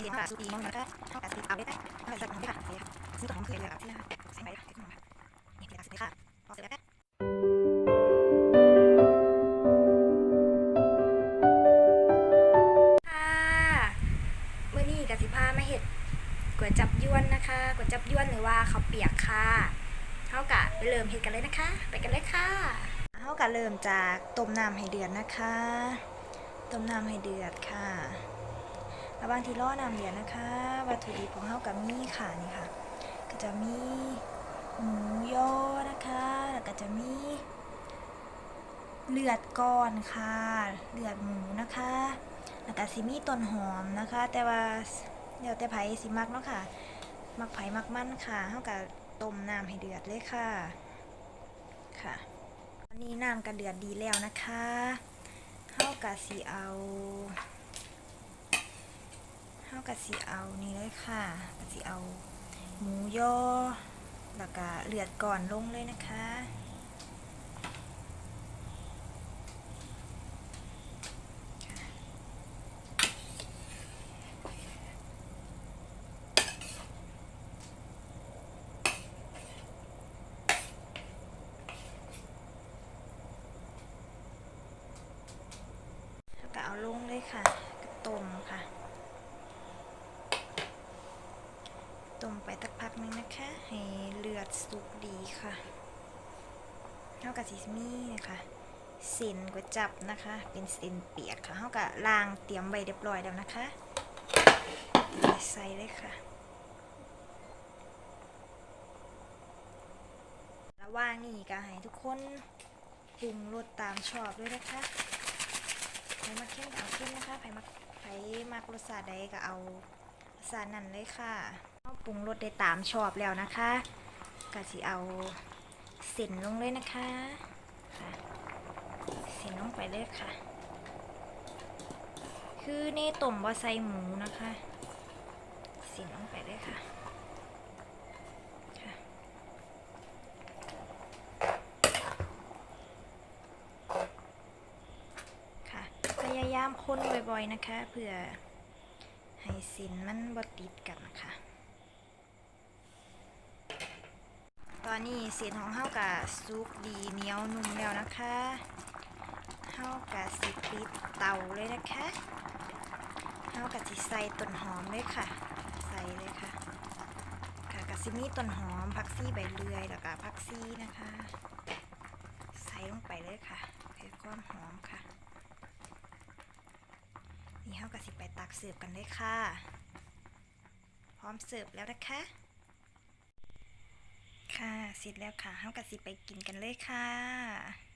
เดี๋ยวสูตรอีกมันก็เท่ากับติดเอาได้ไหมเอาใส่ของได้ค่ะซื้อตัวของคือเลยค่ะที่นะคะใส่ไปค่ะใส่ของค่ะนี่เป็นการใส่ค่ะพอเสร็จแล้วก็ค่ะมื้อนี้กสิพามาเห็ดก๋วยจับยวนนะคะก๋วยจับยวนหรือว่าเขาเปียกค่ะเท่ากับไปเริ่มเห็ดกันเลยนะคะ ไปกันเลยค่ะเท่ากับเริ่มจากต้มน้ำให้เดือดนะคะ ต้มน้ำให้เดือดค่ะ ระหว่างที่รอน้ำเดือดนะคะ วัตถุดิบของเฮากับมีค่ะนี่ค่ะ ก็จะมีหมูยอนะคะ แล้วก็จะมีเลือดก้อนค่ะเลือดหมูนะคะแล้วก็สิมีต้นหอมนะคะ แต่ว่าเดี๋ยวแต่ไผ่สิมักเนาะค่ะ มักไผ่มักมันค่ะเฮากับต้มน้ำให้เดือดเลยค่ะค่ะตอนนี้น้ำก็เดือดดีแล้วนะคะเฮากับสิเอา กะสิเอานี่เลยค่ะกะสิเอาหมูยอแล้วก็เลือดก่อนลงเลยนะคะแล้วก็เอาลงเลยค่ะ ก็ต้มค่ะ ต้มไป สักพักหนึงนะคะ ให้เลือดสุกดีค่ะเท่ากับซิมี่นะคะเส้นก๋วยจับนะคะ เป็นเส้นเปียกค่ะเท่ากับล้างเตรียมไว้เรียบร้อยแล้วนะคะใส่เลยค่ะระหว่างนี้ก็ให้ทุกคนปรุงรสตามชอบด้วยนะคะใครมาเข้มเอาเข้มนะคะใครมาใครมักรสชาติใดก็เอา สาตินั้นเลยค่ะปรุงรสได้ตามชอบแล้วนะคะกะสิเอาเส้นลงเลยนะคะค่ะเส้นลงไปเลยค่ะ คือเน่ต้มว่าใส่หมูนะคะเส้นลงไปเลยค่ะค่ะพยายามคนบ่อยๆนะคะเพื่อ ให้ส้นมันบ่ติดกันนะคะตอนนี้ส้นของเฮากะสุกดีเหนียวนุ่มแล้วนะคะเฮากะสิปิดเตาเลยนะคะเฮากะสิใส่ต้นหอมเลยค่ะ ใส่เลยค่ะค่ะกะสิมีต้นหอมผักซี่ใบเลื่อยแล้วก็ผักซี่นะคะ ใส่ลงไปเลยค่ะเพื่อความหอมค่ะ เฮากะสิไปตักเสิร์ฟกันเลยค่ะ พร้อมเสิร์ฟแล้วนะคะ ค่ะเสร็จแล้วค่ะเฮากะสิไปกินกันเลยค่ะ